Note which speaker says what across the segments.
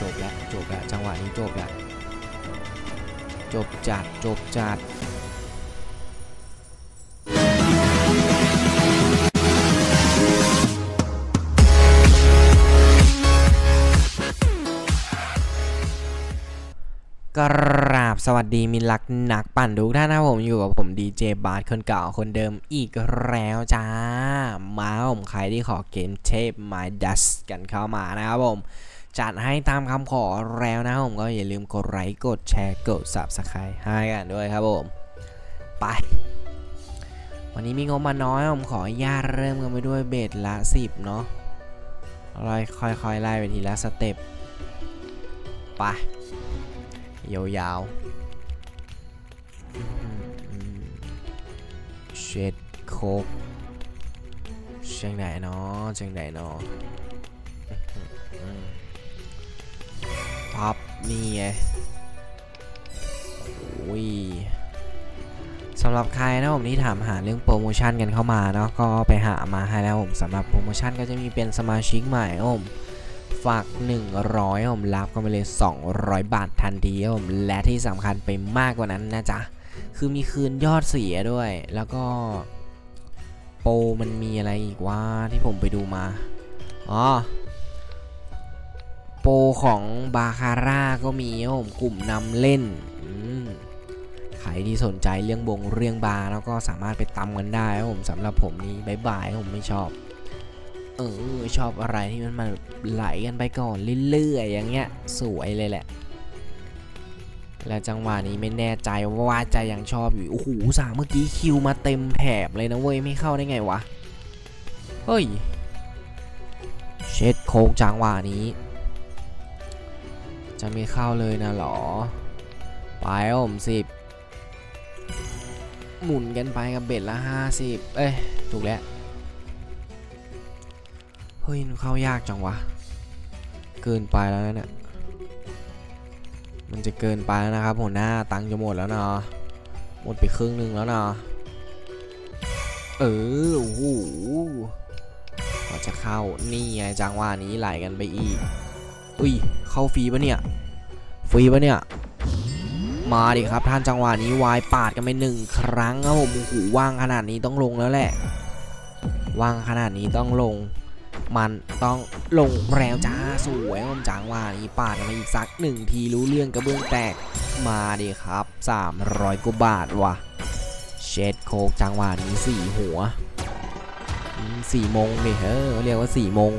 Speaker 1: จบแล้วจบแล้วจังหวะนี้จบแล้วจบจัดจบจัดกราบสวัสดีมิตรรักนักปั่นทุกท่านนะผมอยู่กับผมดีเจบาร์คนเก่าคนเดิมอีกแล้วจ้า มาผมใครที่ขอเกมเทพ My Dust กันเข้ามานะครับผม จัดให้ตามคำขอแล้วนะผมก็อย่าลืมกดไลค์กดแชร์กด Subscribe ให้กันด้วยครับผมไป วันนี้มีงบมาน้อยผมขออนุญาตเริ่มกันไปด้วยเบสละ 10 เนาะไล่ค่อยๆไล่ไปทีละสเต็ปไปยาวๆเช็ดโคกเชียงไหนเนาะเชียงไหนเนาะ พับ นี่ไงโอ้ยสำหรับใครนะผมที่ถามหาเรื่องโปรโมชั่นกันเข้ามาเนาะก็ไปหามาให้แล้วผมสำหรับโปรโมชั่นก็จะมีเป็นสมาชิกใหม่ผมฝาก 100ผมรับก็ไปเลย 200 บาททันทีผมและที่สำคัญไปมากกว่านั้นนะจ๊ะ คือมีคืนยอดเสียด้วย แล้วก็ โปรมันมีอะไรอีกว่าที่ผมไปดูมา อ๋อ ปรของบาคาร่าก็มีครับผมกลุ่มนำเล่นใครที่สนใจเรื่องบงเรื่องบาร์แล้วก็สามารถไปตำกันได้ครับผมสำหรับผมนี้บายบายครับผมไม่ชอบ เออชอบอะไรที่มันมาไหลกันไปก่อนเรื่อยๆอย่างเงี้ย สวยเลยแหละ และจังหวะนี้ไม่แน่ใจว่าใจยังชอบอยู่โอ้โหสามเมื่อกี้คิวมาเต็มแถบเลยนะเว้ยไม่เข้าได้ไงวะเฮ้ยเช็ดโค้งจังหวะนี้ จะม่เข้าเลยนะหรอ ไปผมสิบหมุนกันไปกับเบ็ดละห้าสิบเอ้ย ถูกแล้ว เฮ้ยเข้ายากจังวะ เกินไปแล้วนะเนี่ย มันจะเกินไปแล้วนะครับหัวหน้าตังจะหมดแล้วเนาะหมดไปครึ่งหนึ่งแล้วเนาะเออโอ้โหกว่าจะเข้านี่ไงจังหวะนี้ไหลกันไปอีก อุ้ย เข้าฟรีปะเนี่ย ฟรีปะเนี่ย มาดิครับท่านจังหวะนี้วายปาดกันไปหนึ่งครั้งครับผมโอ้โหว่างขนาดนี้ต้องลงแล้วแหละ ว่างขนาดนี้ต้องลง มันต้องลงแล้วจ้าสวยผมจังหว่านี้ปาดกันมาอีกสักหนึ่งทีรู้เรื่องกระเบื้องแตก มาดิครับ 300กว่าบาทว่ะ เช็ดโคกจังหวะนี้สี่หัวอืมสี่โมงดิเออเรียกว่าสี่โมง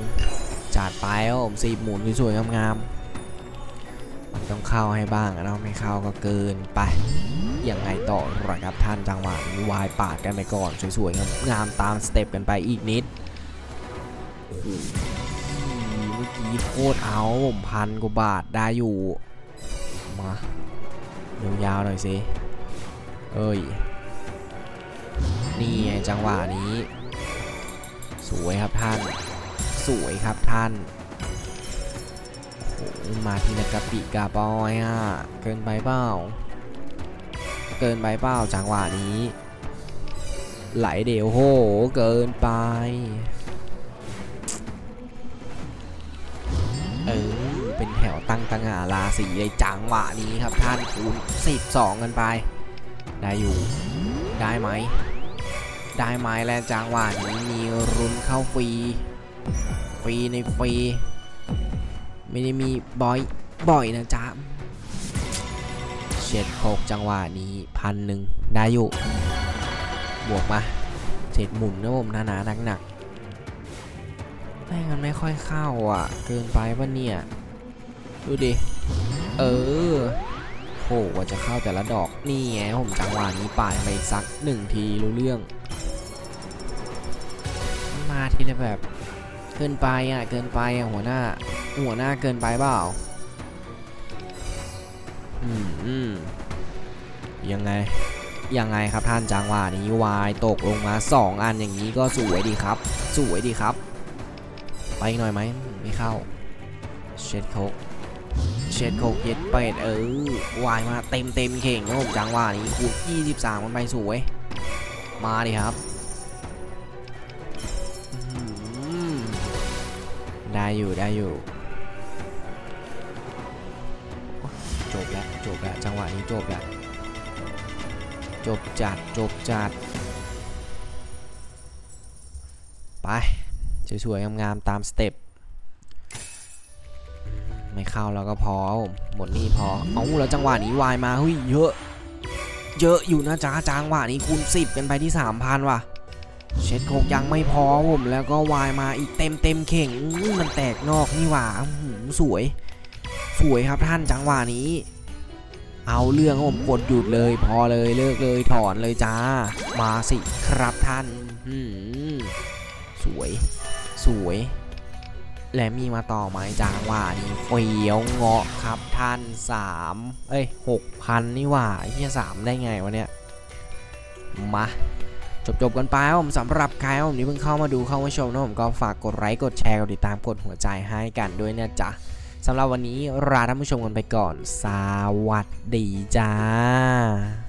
Speaker 1: จัดไปครับผมสีหมุนสวยๆงามๆต้องเข้าให้บ้างนะไม่เข้าก็เกินไปยังไงต่อรอครับท่านจังหวะนี้วายปาดกันไปก่อนสวยๆงามๆตามสเต็ปกันไปอีกนิดโอ้โหเมื่อกี้โคตรเอาผมพันกว่าบาทได้อยู่มายาวๆหน่อยสิเอ้ยนี่จังหวะนี้ สวยครับท่าน สวยครับท่านโอ้มาทีละกะปิกาบอยอะเกินไปเปล่าเกินไปเปล่าจังหวะนี้ ไหลเดี๋ยวโหเกินไปเออเป็นแถวตั้งตังหาราศีเลยจังหวะนี้ครับท่านคูณ12 กันไป ได้อยู่ ได้ไหม ได้ไหมและจังหวะนี้มีรุนเข้าฟรี ฟรีในฟรีไม่ได้มีบ่อยบ่อยนะจ๊ะเช็ดโคกจังหวะนี้พันหนึ่งได้อยู่ บวกมาเสร็จหมุนนะผมหนาๆหนักๆแม่งมันไม่ค่อยเข้าอะ เกินไปปะเนี่ย ดูดิ เออโหกว่าจะเข้าแต่ละดอกนี่ไงผมจังหวะนี้ป่าดไปสักหนึ่งทีรู้เรื่องมันมาทีละแบบ เกินไปอะเกินไปอะหัวหน้า หัวหน้าเกินไปเปล่าอืมอืมยังไงยังไงครับท่านจังหวะนี้วายตกลงมา 2 อันอย่างนี้ก็สวยดีครับ สวยดีครับ ไปหน่อยไหมไม่เข้า เช็ดโคกเช็ดโคกเย็ดเป็ดเออวายมาเต็มเต็มเข่งนะผมจังหวะนี้คูณ23 มันไปสวย มาดิครับ ได้อยู่ได้อยู่จบแล้วจบแล้วจังหวะนี้จบแล้วจบจัดจบจัดไปสวยๆงามๆตามสเต็ปไม่เข้าแล้วก็พอหมดนี่พอเอาแล้วจังหวะนี้วายมาเฮ้ยเยอะ เยอะอยู่นะจ้าจังหวะนี้คูณ10กันไปที่ 3,000 ว่ะ เช็ดโคกยังไม่พอผมแล้วก็วายมาอีกเต็มเต็มเข่งมันแตกนอกนี่หว่าสวย สวยครับท่านจังหวะนี้ เอาเรื่องผมกดหยุดเลย พอเลยเลิกเลยถอนเลยจ้า มาสิครับท่านสวย สวย และมีมาต่อไหมจังหวะนี้เฟี้ยวเงาะครับท่าน3เอ้ย6,000นี่หว่าเฮียสามได้ไงวะเนี่ยมา จบๆกันไปครับผมสำหรับใครผมที่เพิ่งเข้ามาดูเข้ามาชมนะผมก็ฝากกดไลค์กดแชร์กดติดตามกดหัวใจให้กันด้วยนะจ๊ะสำหรับวันนี้ลาท่านผู้ชมกันไปก่อน สวัสดีจ้า